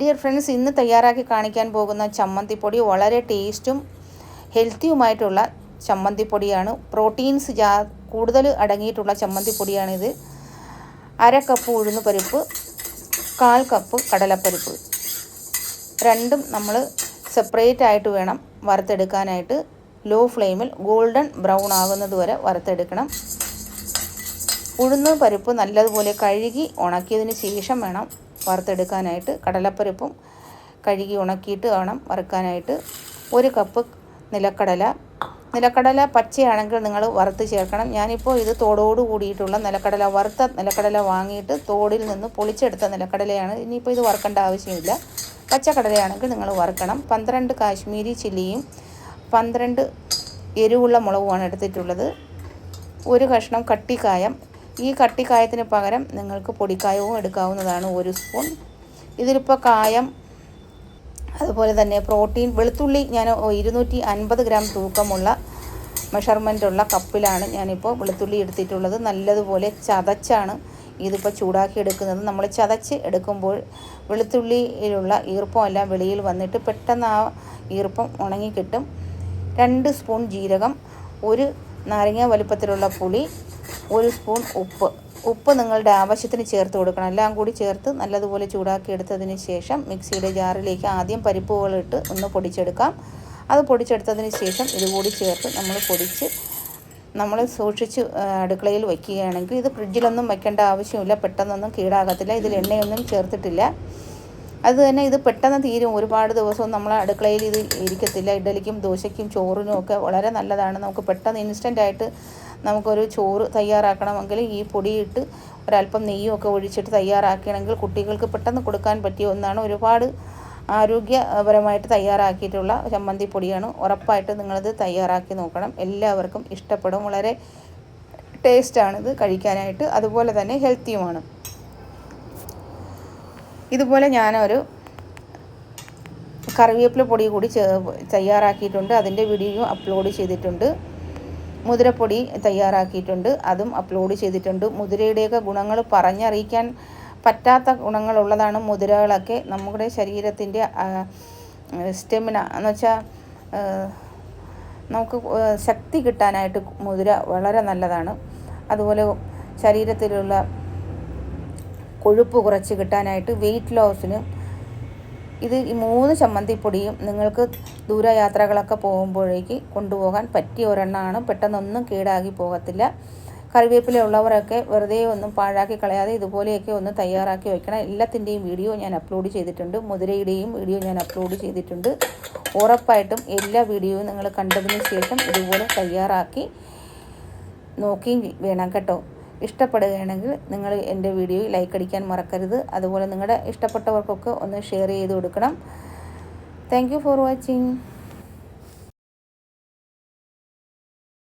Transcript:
Dear friends ഇന്ന് തയ്യാറാക്കി കാണിക്കാൻ പോകുന്ന ചമ്മന്തിപ്പൊടി വളരെ ടേസ്റ്റും ഹെൽത്തിയുമായിട്ടുള്ള ചമ്മന്തിപ്പൊടിയാണ്. പ്രോട്ടീൻസ് ജാ കൂടുതൽ അടങ്ങിയിട്ടുള്ള ചമ്മന്തിപ്പൊടിയാണിത്. അര കപ്പ് ഉഴുന്ന് പരിപ്പ് കാൽ കപ്പ് കടലപ്പരിപ്പ്. രണ്ടും നമ്മൾ സെപ്പറേറ്റ് ആയിട്ട് വേണം വറുത്തെടുക്കാനായിട്ട്. ലോ ഫ്ലെയിമിൽ ഗോൾഡൻ ബ്രൗൺ ആകുന്നത് വരെ വറുത്തെടുക്കണം. ഉഴുന്ന് പരിപ്പ് നല്ലതുപോലെ കഴുകി ഉണക്കിയതിന് ശേഷം വേണം വറുത്തെടുക്കാനായിട്ട് കടലപ്പരിപ്പും കഴുകി ഉണക്കിയിട്ട് വേണം വറുക്കാനായിട്ട്. ഒരു കപ്പ് നിലക്കടല. നിലക്കടല പച്ചയാണെങ്കിൽ നിങ്ങൾ വറുത്ത് ചേർക്കണം. ഞാനിപ്പോൾ ഇത് തോടോട് കൂടിയിട്ടുള്ള നിലക്കടല വറുത്ത നിലക്കടല വാങ്ങിയിട്ട് തോടിൽ നിന്ന് പൊളിച്ചെടുത്ത നിലക്കടലയാണ്. ഇനിയിപ്പോൾ ഇത് വറുക്കേണ്ട ആവശ്യമില്ല. പച്ചക്കടലയാണെങ്കിൽ നിങ്ങൾ വറുക്കണം. പന്ത്രണ്ട് കാശ്മീരി ചില്ലിയും പന്ത്രണ്ട് എരിവുള്ള മുളകുമാണ് എടുത്തിട്ടുള്ളത്. ഒരു കഷ്ണം കട്ടിക്കായം ഈ കട്ടിക്കായത്തിന് പകരം നിങ്ങൾക്ക് പൊടിക്കായവും എടുക്കാവുന്നതാണ് ഒരു സ്പൂൺ. ഇതിലിപ്പോൾ കായം അതുപോലെ തന്നെ പ്രോട്ടീൻ വെളുത്തുള്ളി ഞാൻ ഇരുന്നൂറ്റി അൻപത് ഗ്രാം തൂക്കമുള്ള മെഷർമെന്റുള്ള കപ്പിലാണ് ഞാനിപ്പോൾ വെളുത്തുള്ളി എടുത്തിട്ടുള്ളത്. നല്ലതുപോലെ ചതച്ചാണ് ഇതിപ്പോൾ ചൂടാക്കി എടുക്കുന്നത്. നമ്മൾ ചതച്ച് എടുക്കുമ്പോൾ വെളുത്തുള്ളിയിലുള്ള ഈർപ്പം എല്ലാം വെളിയിൽ വന്നിട്ട് പെട്ടെന്ന് ആ ഈർപ്പം ഉണങ്ങിക്കിട്ടും. രണ്ട് സ്പൂൺ ജീരകം ഒരു നാരങ്ങ വലുപ്പത്തിലുള്ള പുളി ഒരു സ്പൂൺ ഉപ്പ്. ഉപ്പ് നിങ്ങളുടെ ആവശ്യത്തിന് ചേർത്ത് കൊടുക്കണം. എല്ലാം കൂടി ചേർത്ത് നല്ലതുപോലെ ചൂടാക്കി എടുത്തതിന് ശേഷം മിക്സിയുടെ ജാറിലേക്ക് ആദ്യം പരിപ്പുകളിട്ട് ഒന്ന് പൊടിച്ചെടുക്കാം. അത് പൊടിച്ചെടുത്തതിന് ശേഷം ഇതുകൂടി ചേർത്ത് നമ്മൾ പൊടിച്ച് നമ്മൾ സൂക്ഷിച്ച് അടുക്കളയിൽ വയ്ക്കുകയാണെങ്കിൽ ഇത് ഫ്രിഡ്ജിലൊന്നും വയ്ക്കേണ്ട ആവശ്യമില്ല. പെട്ടെന്നൊന്നും കീടാകത്തില്ല. ഇതിൽ എണ്ണയൊന്നും ചേർത്തിട്ടില്ല. അത് തന്നെ ഇത് പെട്ടെന്ന് തീരും. ഒരുപാട് ദിവസവും നമ്മൾ അടുക്കളയിൽ ഇത് ഇരിക്കത്തില്ല. ഇഡലിക്കും ദോശയ്ക്കും ചോറിനും ഒക്കെ വളരെ നല്ലതാണ്. നമുക്ക് പെട്ടെന്ന് ഇൻസ്റ്റന്റായിട്ട് നമുക്കൊരു ചോറ് തയ്യാറാക്കണമെങ്കിൽ ഈ പൊടിയിട്ട് ഒരല്പം നെയ്യും ഒക്കെ ഒഴിച്ചിട്ട് തയ്യാറാക്കുകയാണെങ്കിൽ കുട്ടികൾക്ക് പെട്ടെന്ന് കൊടുക്കാൻ പറ്റിയ ഒന്നാണ്. ഒരുപാട് ആരോഗ്യപരമായിട്ട് തയ്യാറാക്കിയിട്ടുള്ള ചമ്മന്തി പൊടിയാണ്. ഉറപ്പായിട്ട് നിങ്ങളത് തയ്യാറാക്കി നോക്കണം. എല്ലാവർക്കും ഇഷ്ടപ്പെടും. വളരെ ടേസ്റ്റാണിത് കഴിക്കാനായിട്ട്. അതുപോലെ തന്നെ ഹെൽത്തിയുമാണ്. ഇതുപോലെ ഞാനൊരു കറിവേപ്പില പൊടി കൂടി തയ്യാറാക്കിയിട്ടുണ്ട്. അതിന്റെ വീഡിയോ അപ്ലോഡ് ചെയ്തിട്ടുണ്ട്. മുതിരപ്പൊടി തയ്യാറാക്കിയിട്ടുണ്ട്. അതും അപ്ലോഡ് ചെയ്തിട്ടുണ്ട്. മുതിരയുടെയൊക്കെ ഗുണങ്ങൾ പറഞ്ഞറിയിക്കാൻ പറ്റാത്ത ഗുണങ്ങളുള്ളതാണ് മുതിരകളൊക്കെ. നമ്മുടെ ശരീരത്തിന്റെ സ്റ്റെമിന എന്ന് വെച്ചാൽ നമുക്ക് ശക്തി കിട്ടാനായിട്ട് മുതിര വളരെ നല്ലതാണ്. അതുപോലെ ശരീരത്തിലുള്ള കൊഴുപ്പ് കുറച്ച് കിട്ടാനായിട്ട് വെയിറ്റ് ലോസിന് ഇത് ഈ മൂന്ന് ചമ്മന്തിപ്പൊടിയും നിങ്ങൾക്ക് ദൂരയാത്രകളൊക്കെ പോകുമ്പോഴേക്ക് കൊണ്ടുപോകാൻ പറ്റിയ ഒരെണ്ണമാണ് പെട്ടെന്നൊന്നും കേടാകി പോകത്തില്ല. കറിവേപ്പില ഉള്ളവരൊക്കെ വെറുതെ ഒന്നും പാഴാക്കി കളയാതെ ഇതുപോലെയൊക്കെ ഒന്ന് തയ്യാറാക്കി വയ്ക്കണം. എല്ലാത്തിന്റെയും വീഡിയോ ഞാൻ അപ്ലോഡ് ചെയ്തിട്ടുണ്ട്. മുതിരയുടെയും വീഡിയോ ഞാൻ അപ്ലോഡ് ചെയ്തിട്ടുണ്ട്. ഉറപ്പായിട്ടും എല്ലാ വീഡിയോയും നിങ്ങൾ കണ്ടതിന് ശേഷം ഇതുപോലെ തയ്യാറാക്കി നോക്കി വേണം കേട്ടോ. ഇഷ്ടപ്പെടുകയാണെങ്കിൽ നിങ്ങൾ എന്റെ വീഡിയോ ലൈക്ക് അടിക്കാൻ മറക്കരുത്. അതുപോലെ നിങ്ങളുടെ ഇഷ്ടപ്പെട്ടവർക്കൊക്കെ ഒന്ന് ഷെയർ ചെയ്ത് കൊടുക്കണം. Thank for watching